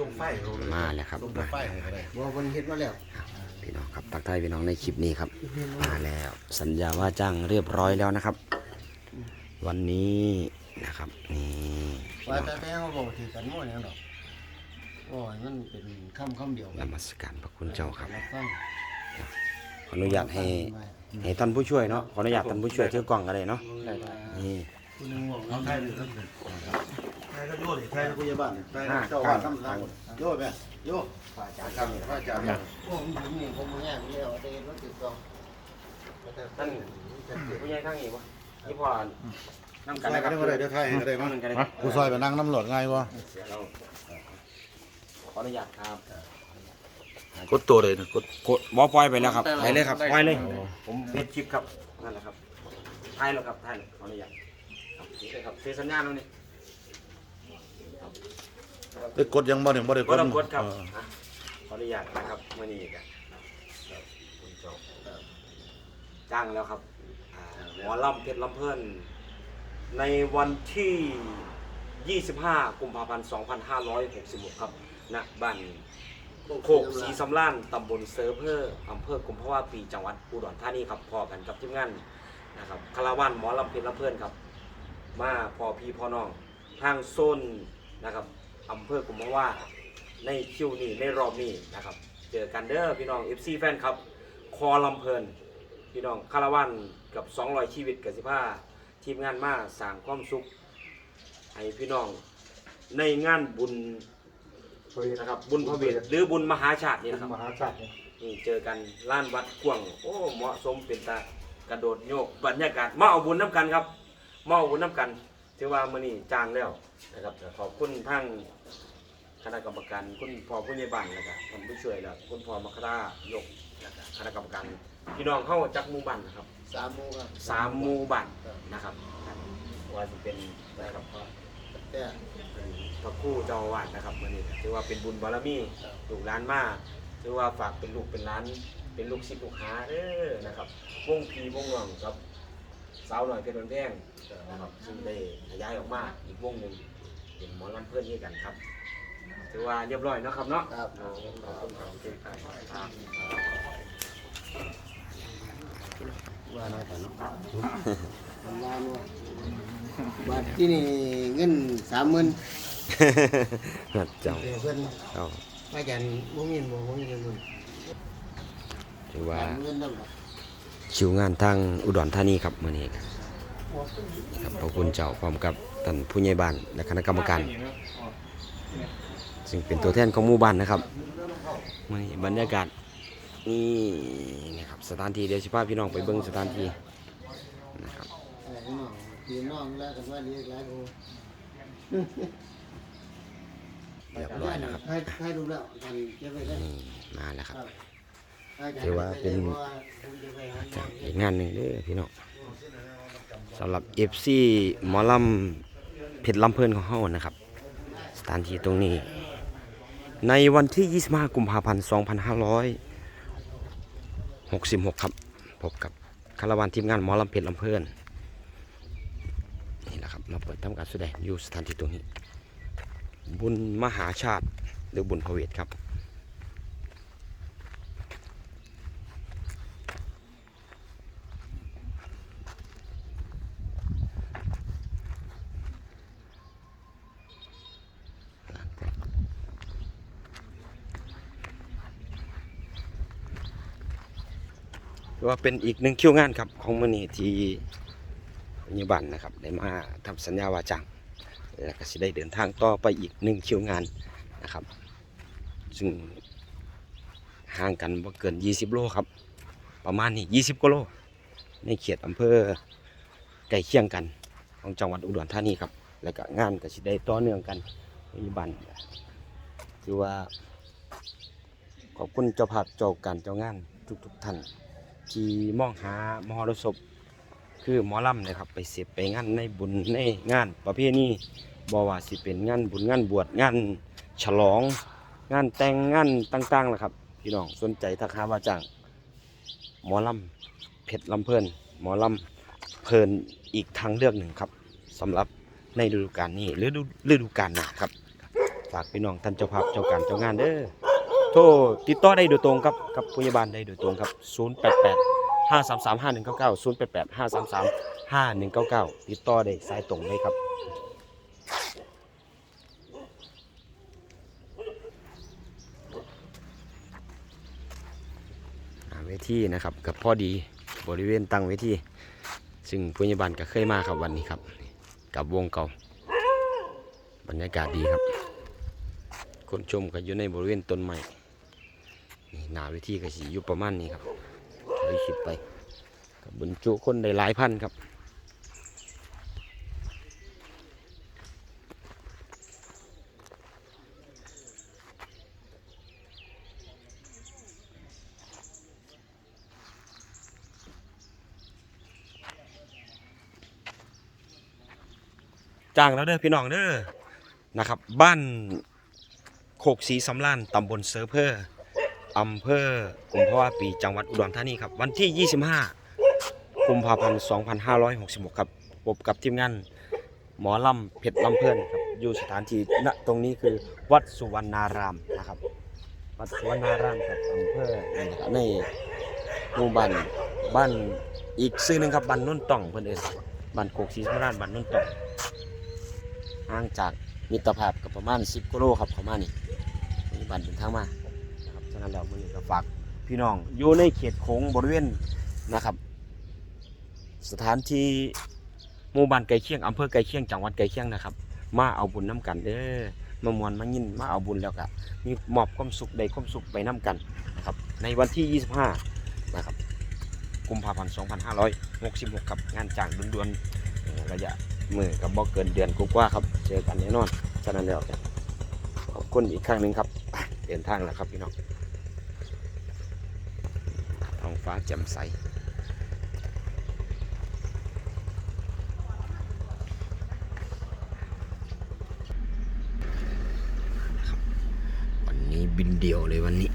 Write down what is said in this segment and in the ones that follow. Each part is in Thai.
ส่งไฟเขเลยมาแล้วครับส่งแต่ไฟให้ก็ได้บ่มันเฮ็ดมาแล้วพี่น้องครับตักทายพี่น้องในคลิปนี้ครับ มาแล้ว สัญญาว่าจ้างเรียบร้อยแล้วนะครับ วันนี้นะครับนี่พี่ว่าน้องแต่ครับแต่เขาบอกถือกันหมดแล้วดอกโอ้ยมันเป็นคำคำเดียวกันนมัสการพระคุณเจ้าครับรับฟังขออนุญาตให้ให้ท่านผู้ช่วยเนาะขออนุญาตท่านผู้ช่วยถือกล่องก็ได้เนาะนี่คุณนึงบอกเอาว่าไทยเลยครับไทย ก็โยดิไทยก็ผู้ใหญ่บ้านไทยเจ้าบ้านทำทางโยแม่โยฝ่ายจ่ายครับฝ่ายจ่ายครับโอ้ผมนี่ผมมาย่ไปแล้วแต่รถติดต่อท่านผู้ใหญ่ทั้งนี้วะนี่พอน้ำกันนะครับได้เดี๋ยวไทยได้มั้งกูซอยไปนั่งน้ำหลอดไงวะเสียเราขออนุญาตครับกดตัวเลยนะกดกดบอปล่อยไปแล้วครับไปเลยครับปล่อยเลย ผมเพจคลิปครับนั่นแหละครับถ่ายแล้วครับถ่ายขออนุญาตครับนี่เลยครับเซ็นสัญญาณแล้วนี่ ได้กดยังบ่เนี่ยบ่ได้กก็ดต้องกดครับเอออะขออนุญาตนะครับมื่อนี้กันครับคุณโจจ้างแล้วครับอ่าหมอลำเพชรลำเพลินในวันที่ 25 กุมภาพันธ์ 2566 ครับณบ้านโคกศรีสำล้านตำบลเซิร์ฟเวอร์อำเภอกุมภาวะปีจังหวัดอุดรธานีครับพอกันกับทีมงานนะครับคาราวานหมอลำเพชรลำเพลินครับ มาพอพี่พอน้องทางโซนนะครับ อำเภอกุมภาวะในคิวนี้ในรอบนี้นะครับ เจอกันเด้อพี่น้อง FC แฟนครับ คอลำเพลิน พี่น้องคาราวานกับ 200 ชีวิตกับสิบห้าทีมงานมาสร้างความสุขให้พี่น้องในงานบุญนะครับบุญพระเวทหรือบุญมหาชาตินี่นะครับมหาชาตินี่เจอกันล้านวัดกว้างโอ้เหมาะสมเป็นตากระโดดโยกบรรยากาศมาเอาบุญน้ำกันครับมาเอาบุญน้ำกันถือว่ามื้อนี้จางแล้วนะครับขอบคุณทั้ง คณะกรรมการคุณพ่อผู้ใหญ่บ้านนะครับท่านผู้ช่วยแล้วคุณพ่อมัคคารายกนะครับคณะกรรมการพี่น้องเข้าจักหมู่บ้านนะครับสามโมงครับสามหมู่บ้านนะครับว่าจะเป็นนะครับแต่พระครู่เจ้าอาวาดนะครับมื้อนี้ก็ถือว่าเป็นบุญบารมีลูกหลานมาถือว่าฝากเป็นลูกเป็นหลาน เป็นลูกศิษย์ลูกหาเด้อนะครับวงพีวงหลังครับสาวหน่อยเพชรวันแพงนะครับซึ่งได้ขยายออกมาอีกวงหนึ่งเป็นหมอลำเพื่อนด้วยกันครับ ถือว่าเรียบร้อยเนาะครับเนาะครับขอบคุณครับครับว่าน้อยแต่เนาะมันว่านัวบัตรที่นี่เงินสามหมื่นเจ้าเดี๋ยวเพิ่อนเจ้ามาจากบ่มีบ่บ่มีเงินถือว่าชิวงานทางอุดรธานีครับมื้อนี้ครับครับขอบคุณเจ้าพร้อมกับท่านผู้ใหญ่บ้านและคณะกรรมการ ซึ่งเป็นตัวแทนของหมู่บ้านนะครับมื้อนี้บรรยากาศนี่นะครับสถานที่เดี๋ยวสิพาพี่น้องไปเบิ่งสถานที่นะครับพี่น้องแล้วกันว่าเรียกหลายโอ้เรียบร้อยแล้วครับให้ให้ดูแล้วกันเก็บไว้ได้มาแล้วครับถือว่าเป็นอีกงานหนึ่งเด้อพี่น้องสำหรับ FC หมอลำเพชรลำเพลินของเฮานะครับ สถานที่ตรงนี้ ในวันที่ 25 กุมภาพันธ์ 2566 ครับ พบกับคาราวานทีมงานหมอลำเพชรลำเพลินนี่แหละครับมาเปิดทำการแสดงอยู่สถานที่ตรงนี้ บุญมหาชาติหรือบุญพะเวทครับ ถือว่าเป็นอีกหนึ่งคิวงานครับของมือนี้ที่ปัจจุบันนะครับได้มาทำสัญญาวาจังแล้วก็สิได้เดินทางต่อไปอีกหนึ่งคิวงานนะครับ ซึ่งห่างกันบ่เกิน 20 โลครับ ประมาณนี้ 20กิโลในเขตอำเภอใกล้เคียงกันของจังหวัดอุดรธานีครับ แล้วก็งานก็สิได้ต่อเนื่องกันปัจจุบันคือว่าขอบคุณเจ้าภาพเจ้าการเจ้างานทุกๆท่าน ที่มองหามหรสพคือหมอลำนะครับ ไปเสียไปงานในบุญในงานประเภทนี้บอว่าสิเป็นงานบุญงานบวชงานฉลอง งานแต่งงานต่างๆล่ะครับ พี่น้องสนใจทักหาว่าจ้างหมอลำเพชรลำเพลินหมอลำเพลินอีกทางเลือกหนึ่งครับสำหรับในฤดูกาลนี้หรือฤดูฤดูกาลหน้าครับ ฝากพี่น้องท่านเจ้าภาพเจ้าการเจ้างานเด้อ โทรติดต่อได้โดยตรงครับกับพยาบาลได้โดยตรงครับ 088 533 5199 088 533 5199 ติดต่อได้สายตรงเลยครับเวทีนะครับกับพอดีบริเวณตั้งเวทีซึ่งพยาบาลก็เคยมาครับวันนี้ครับ กับวงเก่าบรรยากาศดีครับ คนชมก็อยู่ในบริเวณต้นไม้ หนาเวทีก็สีอยู่ประมาณนี้ครับถอยคิดไปกับบรรจุคนได้หลายพันครับจ้างแล้วเด้อพี่น้องเด้อนะครับ บ้านโคกศรีสำรานตำบลเซอร์เพอร์ อำเภอกุมภาวะปีจังหวัดอุดรธานีครับ วันที่ 25 กุมภาพันธ์ 2566 ครับพบกับทีมงานหมอลำเพชรลำเพลินครับอยู่สถานที่ณตรงนี้คือวัดสุวรรณารามนะครับ วัดสุวรรณารามครับอำเภอในหมู่บ้านบ้านอีกซื่อหนึ่งครับบ้านนุ่นต่องเพิ่อนเอิ้นบ้านโคกศรีสำรานบ้านนุ่นต่องห่างจากมิตรภาพกับประมาณ 10กิโลครับประมาณนี้มีบันเดินทางมา นั้นแล้วมือนี้ก็ฝากพี่น้องอยู่ในเขตโค้งบริเวณนะครับ สถานที่หมู่บ้านไก่เคียงอำเภอไก่เคียงจังหวัดไก่เคียงนะครับ มาเอาบุญน้กันเด้อมามวนมายินมาเอาบุญแล้วก็มีมอบความสุขใดความสุขไปน้กันนะครับ ในวันที่ 25 นะครับกุมภาพันธ์2566 ครับงานจ้างด่วนๆเอ่อระยะมือกับบอกเกินเดือนกว่าครับเจอกันแน่นอนฉะนั้นแล้วขอบคุณอีกครั้งหนึ่งครับเดินทางแล้วครับพี่น้อง ฟ้าแจ่มใส วันนี้บินเดียวเลยวันนี้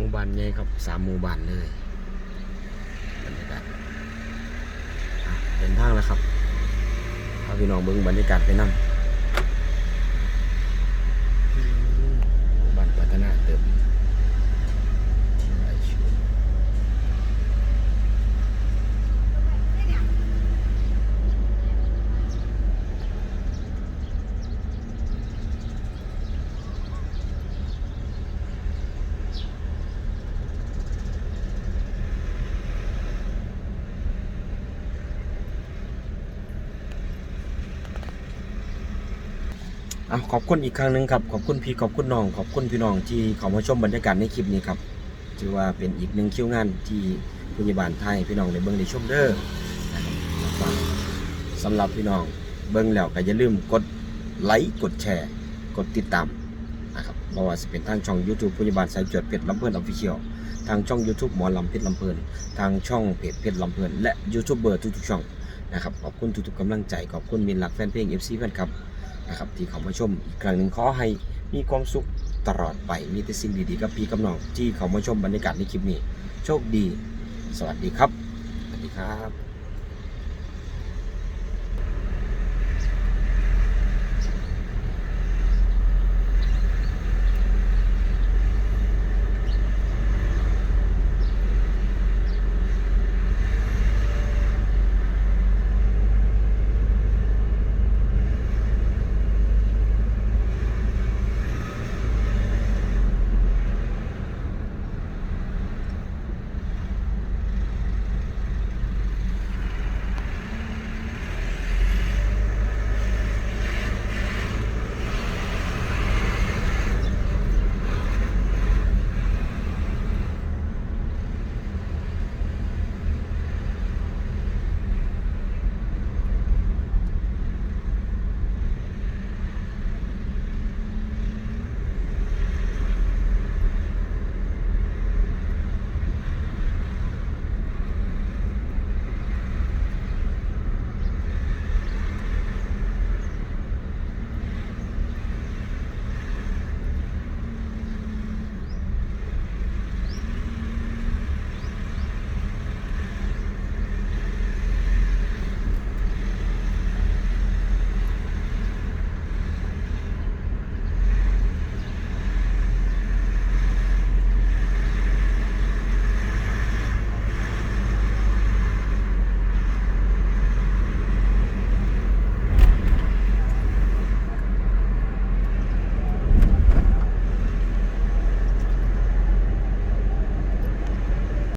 มู่บ้านใหญ่ครับสามหมู่บ้านเลยบรรยากาศเป็นทางแล้วครับพาพี่น้องเบิ้งบรรยากาศไปนั่งบ้านพัฒนาเติม อะขอบคุณอีกครั้งหนึ่งครับขอบคุณพี่ขอบคุณน้อง ขอบคุณพี่น้องที่เขามาชมบรรยากาศในคลิปนี้ครับถือว่าเป็นอีกหนึ่งคิวงานที่พยาบาลไทยพี่น้องได้เบิ่งได้ชมเด้อนะครับฝากสำหรับพี่น้องเบิ่งแล้วก็อย่าลืมกดไลค์กดแชร์ กดติดตามนะครับเพราะว่าจะเป็นทางช่อง YouTube พยาบาลสายจวดเพชรลำเพลินออฟฟิเชียลทางช่อง YouTube หมอลำเพชรลำเพลินทางช่องเพจเพชรลำเพลินและยูทูบเบอร์ทุกๆช่องนะครับขอบคุณทุกๆกำลังใจขอบคุณมินรักแฟนเพลง FC แฟนครับ นะครับที่เขามาชมอีกครั้งหนึ่งขอให้มีความสุขตลอดไปมีแต่สิ่งดีๆกับพี่กับน้องที่เขามาชมบรรยากาศในคลิปนี้ โชคดี สวัสดีครับ สวัสดีครับ